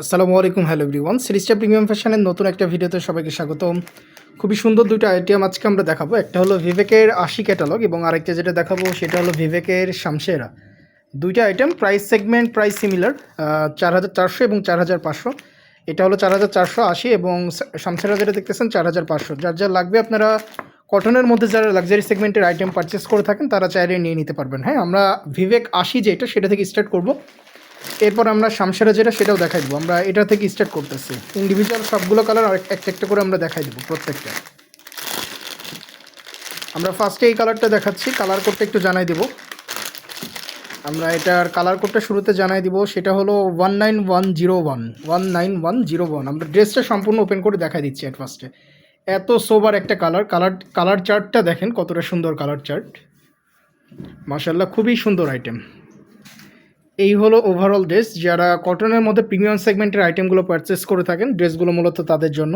আসসালামু আলাইকুম, hello everyone. সিরিজটা প্রিমিয়াম ফ্যাশনের নতুন একটা ভিডিওতে সবাইকে স্বাগতম। খুবই সুন্দর দুটো আইটেম আজকে আমরা দেখাবো। একটা হলো ভিভেকের আশি ক্যাটালগ এবং আরেকটা যেটা দেখাবো সেটা হলো ভিভেকের শামশেরা দুইটা item price segment price similar চার হাজার চারশো এবং চার হাজার পাঁচশো। এটা হলো চার হাজার চারশো আশি এবং শামশেরা যেটা দেখতেছেন, চার হাজার পাঁচশো। যার যা লাগবে আপনারা কটনের মধ্যে যারা লাক্সারি সেগমেন্টের আইটেম পারচেস করে থাকেন, তারা চাইলে নিয়ে নিতে পারবেন। হ্যাঁ আমরা ভিভেক আশি যেটা, সেটা থেকে স্টার্ট করব। এরপর আমরা শামসারা যেটা, সেটাও দেখাই দেবো। আমরা এটা থেকে স্টার্ট করতেছি। ইন্ডিভিজুয়াল সবগুলো কালার আর একটা একটা করে আমরা দেখাই দেবো প্রত্যেকটা। আমরা ফার্স্টে এই কালারটা দেখাচ্ছি কালার কোডটা একটু জানাই দেবো। আমরা এটার কালার কোডটা শুরুতে জানাই দিব, সেটা হলো one nine one zero one one nine one zero one আমরা ড্রেসটা সম্পূর্ণ ওপেন করে দেখাই দিচ্ছি অ্যাট ফার্স্টে এত সোবার একটা কালার কালার কালার চার্টটা দেখেন কতটা সুন্দর কালার চার্ট মাসাল্লাহ খুবই সুন্দর আইটেম এই হলো ওভারঅল ড্রেস যারা কটনের মধ্যে প্রিমিয়াম সেগমেন্টের আইটেমগুলো পারচেস করে থাকেন ড্রেসগুলো মূলত তাদের জন্য।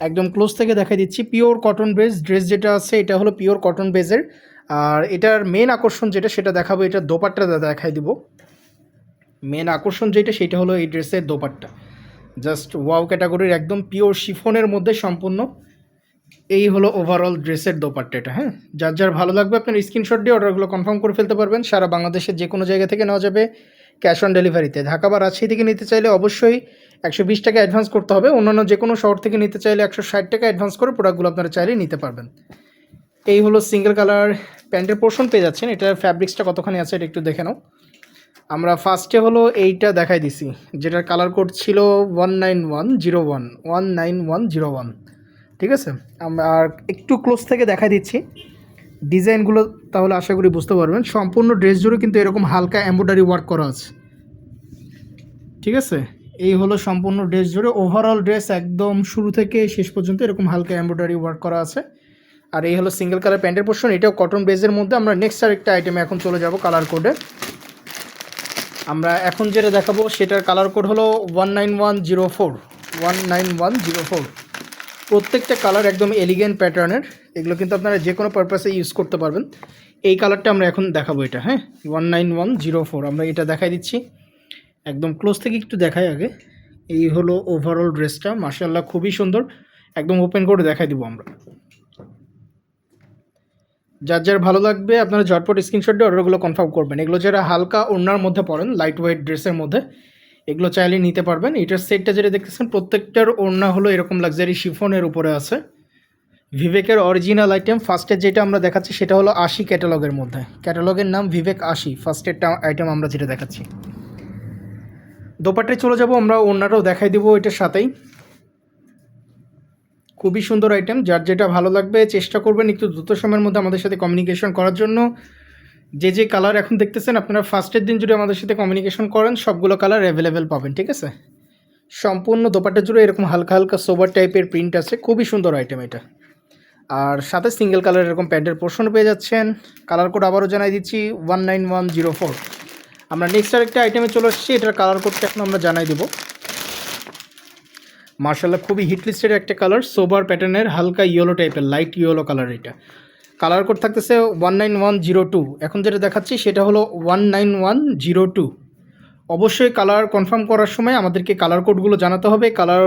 একদম ক্লোজ থেকে দেখাই দিচ্ছি পিওর কটন বেস ড্রেস যেটা আছে, এটা হলো পিওর কটন বেসের আর এটার মেন আকর্ষণ যেটা, সেটা দেখাবো এটার দোপাট্টা দেখাই দিব। মেন আকর্ষণ যেটা, সেটা হলো এই ড্রেসের দোপাট্টা। জাস্ট ওয়াও ক্যাটাগরির একদম পিওর শিফনের মধ্যে সম্পূর্ণ। এই হলো ওভারঅল ড্রেসের দোপাট্টাটা হ্যাঁ? যার যার ভালো লাগবে আপনার স্ক্রিনশট দিয়ে অর্ডারগুলো কনফার্ম করে ফেলতে পারবেন। সারা বাংলাদেশের যে কোনো জায়গা থেকে নেওয়া যাবে ক্যাশ অন ডেলিভারিতে ঢাকা বা রাজশাহী থেকে নিতে চাইলে অবশ্যই একশো বিশ টাকা অ্যাডভান্স করতে হবে। অন্যান্য যে কোনো শহর থেকে নিতে চাইলে একশো ষাট টাকা অ্যাডভান্স করে প্রোডাক্টগুলো আপনারা চাইলে নিতে পারবেন। এই হলো সিঙ্গেল কালার প্যান্টের পোর্শন পেয়ে যাচ্ছেন। এটার ফ্যাব্রিক্সটা কতখানি আছে এটা একটু দেখে নাও। আমরা ফার্স্টে হলো এইটা দেখাই দিছি। যেটার কালার কোড ছিল one nine one zero one one nine one zero one ঠিক আছে? আর একটু ক্লোজ থেকে দেখাই দিচ্ছি। ডিজাইনগুলো তাহলে আশা করি বুঝতে পারবেন। সম্পূর্ণ ড্রেস জুড়ে কিন্তু এরকম হালকা এম্ব্রয়ডারি ওয়ার্ক করা আছে। ঠিক আছে? এই হলো সম্পূর্ণ ড্রেস জুড়ে। ওভারঅল ড্রেস একদম শুরু থেকে শেষ পর্যন্ত এরকম হালকা এম্ব্রয়ডারি ওয়ার্ক করা আছে। আর এই হলো সিঙ্গেল কালার প্যান্টের পোর্শন এটাও কটন বেজের মধ্যে। আমরা নেক্সট আরেকটা আইটেমে এখন চলে যাব কালার কোডে আমরা এখন যেটা দেখাবো, সেটার কালার কোড হলো one nine one zero four one nine one zero four প্রত্যেকটা কালার একদম এলিগেন্ট প্যাটার্নের এগুলো কিন্তু আপনারা যে কোনো পারপাসে ইউজ করতে পারবেন। এই কালারটা আমরা এখন দেখাবো এটা হ্যাঁ? One nine one zero four আমরা এটা দেখাই দিচ্ছি। একদম ক্লোজ থেকে একটু দেখাই আগে। এই হলো ওভারঅল ড্রেসটা মার্শাল্লাহ খুবই সুন্দর। একদম ওপেন করে দেখাই দিব আমরা। যার যার ভালো লাগবে, আপনারা ঝটপট স্ক্রিনশট দিয়ে অর্ডারগুলো কনফার্ম করবেন। এগুলো যারা হালকা ওড়নার মধ্যে পড়েন লাইট ওয়েট ড্রেসের মধ্যে এগুলো চাইলে নিতে পারবেন। এটার সেটটা যেটা দেখতেছেন, প্রত্যেকটার ওড়না হলো এরকম লাক্সারি শিফনের উপরে আছে। ভিভেকের অরিজিনাল আইটেম ফার্স্টের যেটা আমরা দেখাচ্ছি, সেটা হলো আশি ক্যাটালগের মধ্যে। ক্যাটালগের নাম ভিভেক আশি ফার্স্টেরটা আইটেম আমরা যেটা দেখাচ্ছি। দোপাট্টায় চলে যাব, আমরা ওড়নাটাও দেখাই দেবো এটার সাথেই। খুবই সুন্দর আইটেম যার যেটা ভালো লাগবে, চেষ্টা করবেন একটু দ্রুত সময়ের মধ্যে আমাদের সাথে কমিউনিকেশন করার জন্য। যে যে কালার এখন দেখতেছেন, আপনারা ফার্স্টের দিন যদি আমাদের সাথে কমিউনিকেশন করেন, সবগুলো কালার অ্যাভেলেবেল পাবেন, ঠিক আছে? সম্পূর্ণ দোপাটা জুড়ে এরকম হালকা হালকা সোবার টাইপের প্রিন্ট আছে, খুবই সুন্দর আইটেম এটা। আর সাথে সিঙ্গেল কালার এরকম প্যান্টের পোর্শন পেয়ে যাচ্ছেন। কালার কোড আবারও জানাই দিচ্ছি one nine one zero four আমরা নেক্সট আরেকটা আইটেমে চলে আসছি, এটার কালার কোডটা এখন আমরা জানাই দেবো। মার্শাল্লাহ খুবই হিট লিস্টেড একটা কালার সোবার প্যাটার্নের হালকা ইয়েলো টাইপের লাইট ইয়েলো কালার এটা। কালার কোড থাকতেছে one nine one zero two এখন যেটা দেখাচ্ছি, সেটা হলো one nine one zero two অবশ্যই কালার কনফার্ম করার সময় আমাদেরকে কালার কোডগুলো জানাতে হবে। কালার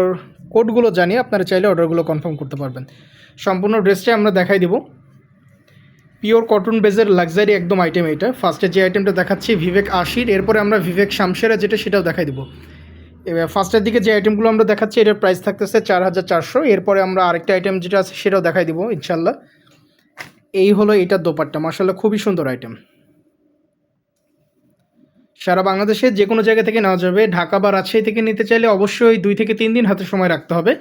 কোডগুলো জানিয়ে আপনারা চাইলে অর্ডারগুলো কনফার্ম করতে পারবেন। সম্পূর্ণ ড্রেসটাই আমরা দেখাই দেবো। পিওর কটন বেজের লাক্সারি একদম আইটেম এটা। ফার্স্টে যে আইটেমটা দেখাচ্ছি ভিভেক আশির এরপরে আমরা ভিভেক শামশেরা যেটা, সেটাও দেখাই দেবো। এবার ফার্স্টের দিকে যে আইটেমগুলো আমরা দেখাচ্ছি, এটার প্রাইস থাকতেছে চার হাজার চারশো। এরপরে আমরা আরেকটা আইটেম যেটা আছে, সেটাও দেখাই দেবো, ইনশাল্লাহ। এই হলো এটার দোপাট্টা মার্শাল্লাহ খুবই সুন্দর আইটেম সারা বাংলাদেশে যে কোনো জায়গা থেকে নেওয়া যাবে। ঢাকা বা রাজশাহী থেকে নিতে চাইলে অবশ্যই দুই থেকে তিন দিন হাতে সময় রাখতে হবে।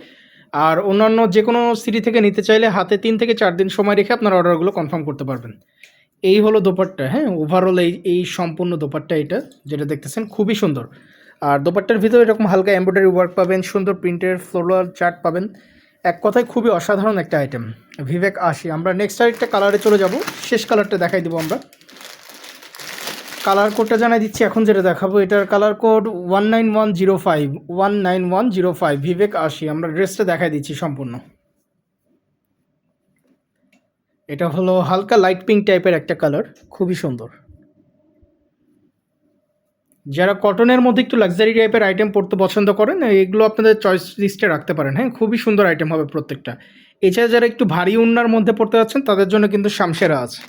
আর অন্যান্য যে কোনো সিটি থেকে নিতে চাইলে হাতে তিন থেকে চার দিন সময় রেখে আপনার অর্ডারগুলো কনফার্ম করতে পারবেন। এই হলো দোপাট্টা হ্যাঁ ওভারঅল এই এই সম্পূর্ণ দোপাট্টা এটা, যেটা দেখতেছেন, খুবই সুন্দর। আর দোপাট্টার ভিতরে এরকম হালকা এমব্রয়ডারি ওয়ার্ক পাবেন, সুন্দর প্রিন্টের ফ্লোরাল চার্ট পাবেন। এক কথায় খুবই অসাধারণ একটা আইটেম ভিভেক আশি আমরা নেক্সট আরেকটা কালারে চলে যাব। শেষ কালারটা দেখাই দেবো আমরা। কালার কোডটা জানাই দিচ্ছি। এখন যেটা দেখাবো, এটার colour code one nine one zero five one nine one zero five Vivek আশি আমরা ড্রেসটা দেখাই দিচ্ছি সম্পূর্ণ। এটা হলো হালকা লাইট পিঙ্ক টাইপের একটা কালার খুবই সুন্দর। যারা কটনের মধ্যে একটু লাক্সারি টাইপের আইটেম পড়তে পছন্দ করেন এগুলো আপনাদের চয়েস লিস্টে রাখতে পারেন। হ্যাঁ খুবই সুন্দর আইটেম হবে প্রত্যেকটা। এছাড়া যারা একটু ভারী উন্নার মধ্যে পড়তে যাচ্ছেন, তাদের জন্য কিন্তু শামশেরা আছে।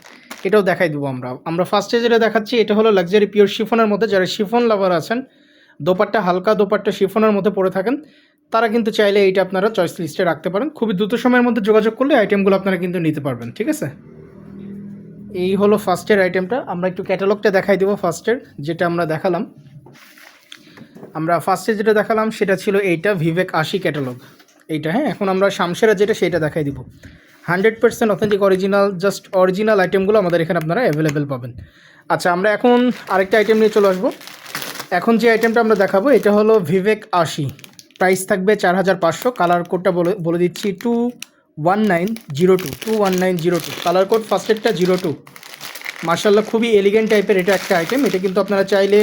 এটাও দেখাই দেবো আমরা। আমরা ফার্স্টে যেটা দেখাচ্ছি, এটা হলো লাক্সারি পিওর শিফনের মধ্যে যারা শিফন লাভার আছেন, দোপাট্টা, হালকা দোপাট্টা শিফনের মধ্যে পড়ে থাকেন, তারা কিন্তু চাইলে এইটা আপনারা চয়েস লিস্টে রাখতে পারেন। খুবই দ্রুত সময়ের মধ্যে যোগাযোগ করলে আইটেমগুলো আপনারা কিন্তু নিতে পারবেন, ঠিক আছে? এই হলো ফার্স্টের আইটেমটা আমরা একটু ক্যাটালগটা দেখাই দেবো ফার্স্টের যেটা আমরা দেখালাম। আমরা ফার্স্টে যেটা দেখালাম, সেটা ছিল এইটা ভিভেক আশি ক্যাটালগ এইটা হ্যাঁ? এখন আমরা শামশেরা যেটা, সেটা দেখাই দিব। Hundred percent authentic original just original আইটেমগুলো আমাদের এখানে আপনারা অ্যাভেলেবেল পাবেন। আচ্ছা আমরা এখন আরেকটা আইটেম নিয়ে চলে আসব। এখন যে আইটেমটা আমরা দেখাবো, এটা হলো ভিভেক আশি প্রাইস থাকবে চার হাজার পাঁচশো। কালার কোডটা বলে বলে দিচ্ছি two one nine zero two two one nine zero two colour code ফার্স্টেরটা zero two মার্শাল্লাহ খুবই এলিগেন্ট টাইপের এটা একটা আইটেম এটা কিন্তু আপনারা চাইলে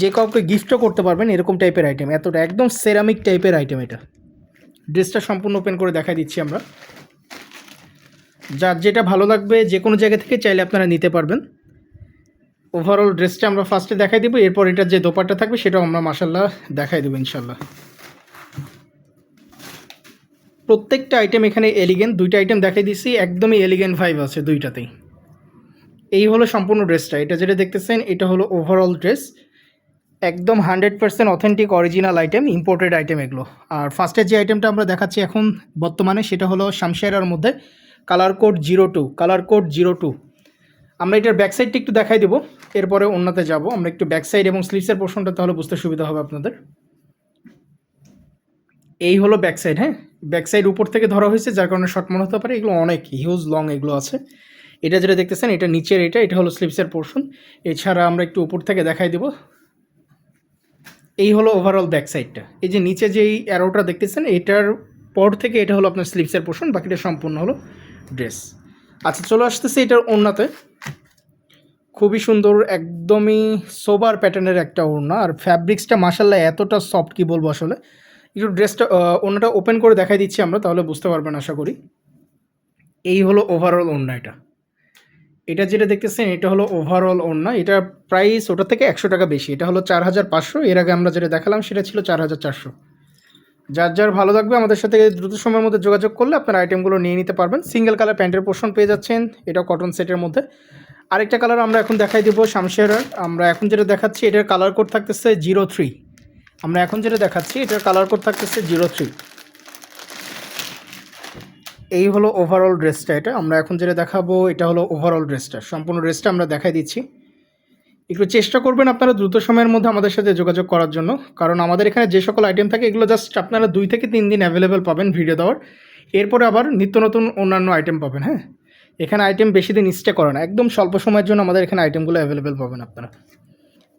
যে কাউকে গিফটও করতে পারবেন এরকম টাইপের আইটেম এতটা একদম সেরামিক টাইপের আইটেম এটা। ড্রেসটা সম্পূর্ণ ওপেন করে দেখাই দিচ্ছি আমরা। যার যেটা ভালো লাগবে, যে কোনো জায়গা থেকে চাইলে আপনারা নিতে পারবেন। ওভারঅল ড্রেসটা আমরা ফার্স্টে দেখাই দেবো, এরপর এটার যে দোপাট্টা থাকবে, সেটাও আমরা মাসাল্লাহ দেখাই দেবো ইনশাল্লাহ প্রত্যেকটা আইটেম এখানে এলিগেন্ট দুইটা আইটেম দেখাই দিচ্ছি একদমই এলিগেন্ট ভাইব আছে দুইটাতেই। এই হলো সম্পূর্ণ ড্রেসটা এটা যেটা দেখতেছেন, এটা হলো ওভারঅল ড্রেস একদম hundred percent authentic original item imported item এগুলো। আর ফার্স্টের যে আইটেমটা আমরা দেখাচ্ছি এখন বর্তমানে, সেটা হলো শামশেরার মধ্যে colour code zero two colour code zero two আমরা এটার ব্যাক সাইডটা একটু দেখাই দেবো, এরপরে অন্যতে যাব। আমরা একটু ব্যাক সাইড এবং স্লিভসের পোর্শনটা তাহলে বুঝতে সুবিধা হবে আপনাদের। এই হলো ব্যাক সাইড হ্যাঁ? ব্যাক সাইড উপর থেকে ধরা হয়েছে, যার কারণে শর্ট মনে হতে পারে এগুলো অনেক হিউজ লং এগুলো আছে। এটা যেটা দেখতেছেন, এটা নিচের এটা এটা হলো স্লিভসের পোর্শন এছাড়া আমরা একটু উপর থেকে দেখাই দেবো। এই হলো ওভারঅল ব্যাক সাইডটা এই যে নিচে যেই অ্যারোটা দেখতেছেন, এটার পর থেকে এটা হলো আপনার স্লিপসের পোর্শন বাকিটা সম্পূর্ণ হলো ড্রেস আচ্ছা চলে আসতেছে এটার ওড়নাতে। খুবই সুন্দর, একদমই সোবার প্যাটার্নের একটা ওড়না। আর ফ্যাব্রিক্সটা মাসাল্লাহ এতটা সফট কি বলব আসলে? একটু ড্রেসটা ওড়নাটা ওপেন করে দেখাই দিচ্ছি আমরা, তাহলে বুঝতে পারবেন আশা করি। এই হলো ওভারঅল ওড়না এটা। এটা যেটা দেখতেছেন, এটা হলো ওভারঅল ওড়না। এটা প্রাইস ওটা থেকে একশো টাকা বেশি। এটা হলো চার হাজার পাঁচশো। এর আগে আমরা যেটা দেখালাম, সেটা ছিল চার হাজার চারশো। যার যার ভালো লাগবে, আমাদের সাথে দ্রুত সময়ের মধ্যে যোগাযোগ করলে আপনারা আইটেমগুলো নিয়ে নিতে পারবেন। সিঙ্গেল কালার প্যান্টের পোর্শন পেয়ে যাচ্ছেন এটা কটন সেটের মধ্যে। আরেকটা কালার আমরা এখন দেখাই দেবো শামশেরার আমরা এখন যেটা দেখাচ্ছি, এটার কালার কোড থাকতেছে জিরো থ্রি আমরা এখন যেটা দেখাচ্ছি, এটার কালার কোড থাকতেছে জিরো থ্রি এই হলো ওভারঅল ড্রেসটা এটা। আমরা এখন যেটা দেখাবো, এটা হলো ওভারঅল ড্রেসটা সম্পূর্ণ ড্রেসটা আমরা দেখাই দিচ্ছি। একটু চেষ্টা করবেন আপনারা দ্রুত সময়ের মধ্যে আমাদের সাথে যোগাযোগ করার জন্য। কারণ আমাদের এখানে যে সকল আইটেম থাকে, এগুলো জাস্ট আপনারা দুই থেকে তিন দিন অ্যাভেলেবেল পাবেন ভিডিও দেওয়ার। এরপরে আবার নিত্য নতুন অন্যান্য আইটেম পাবেন হ্যাঁ? এখানে আইটেম বেশি দিন স্টে করে না। একদম স্বল্প সময়ের জন্য আমাদের এখানে আইটেমগুলো অ্যাভেলেবেল পাবেন আপনারা।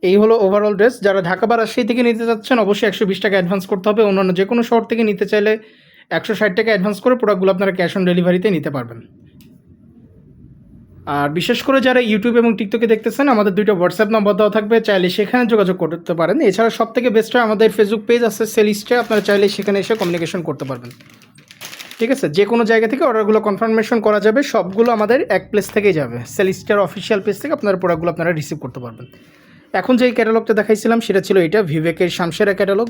এই হলো ওভারঅল ড্রেস যারা ঢাকা বা রাজশাহী থেকে নিতে চাচ্ছেন, অবশ্যই একশো বিশ টাকা অ্যাডভান্স করতে হবে। অন্যান্য যে কোনো শহর থেকে নিতে চাইলে একশো ষাট টাকা অ্যাডভান্স করে প্রোডাক্টগুলো আপনারা ক্যাশ অন ডেলিভারিতে নিতে পারবেন। আর বিশেষ করে যারা ইউটিউব এবং টিকটকে দেখতেছেন, আমাদের দুইটা হোয়াটসঅ্যাপ নম্বর দেওয়া থাকবে, চাইলে সেখানে যোগাযোগ করতে পারেন। এছাড়া সব থেকে বেস্ট আমাদের ফেসবুক পেজ আছে সেলিস্টে আপনারা চাইলে সেখানে এসে কমিউনিকেশন করতে পারবেন। ঠিক আছে? যে কোনো জায়গা থেকে অর্ডারগুলো কনফার্মেশন করা যাবে, সবগুলো আমাদের এক প্লেস থেকেই যাবে। সেলিস্টার অফিসিয়াল পেজ থেকে আপনার প্রোডাক্টগুলো আপনারা রিসিভ করতে পারবেন। এখন যেই ক্যাটালগটা দেখাইছিলাম, সেটা ছিল এটা ভিভেকের শামশেরা ক্যাটালগ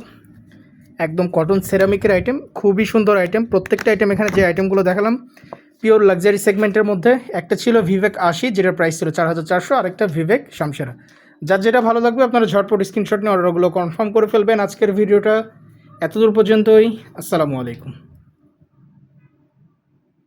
একদম কটন সেরামিকের আইটেম খুবই সুন্দর আইটেম প্রত্যেকটা আইটেম এখানে যে আইটেমগুলো দেখালাম পিওর লাক্সারি সেগমেন্টের মধ্যে, একটা ছিল ভিভেক আশি, যেটার প্রাইস ছিল চার হাজার চারশো আরেকটা ভিভেক শামশেরা যার যেটা ভালো লাগবে, আপনারা ঝটপট স্ক্রিনশট নিয়ে অর্ডারগুলো কনফার্ম করে ফেলবেন আজকের ভিডিওটা। এতদূর পর্যন্তই, আসসালামু আলাইকুম।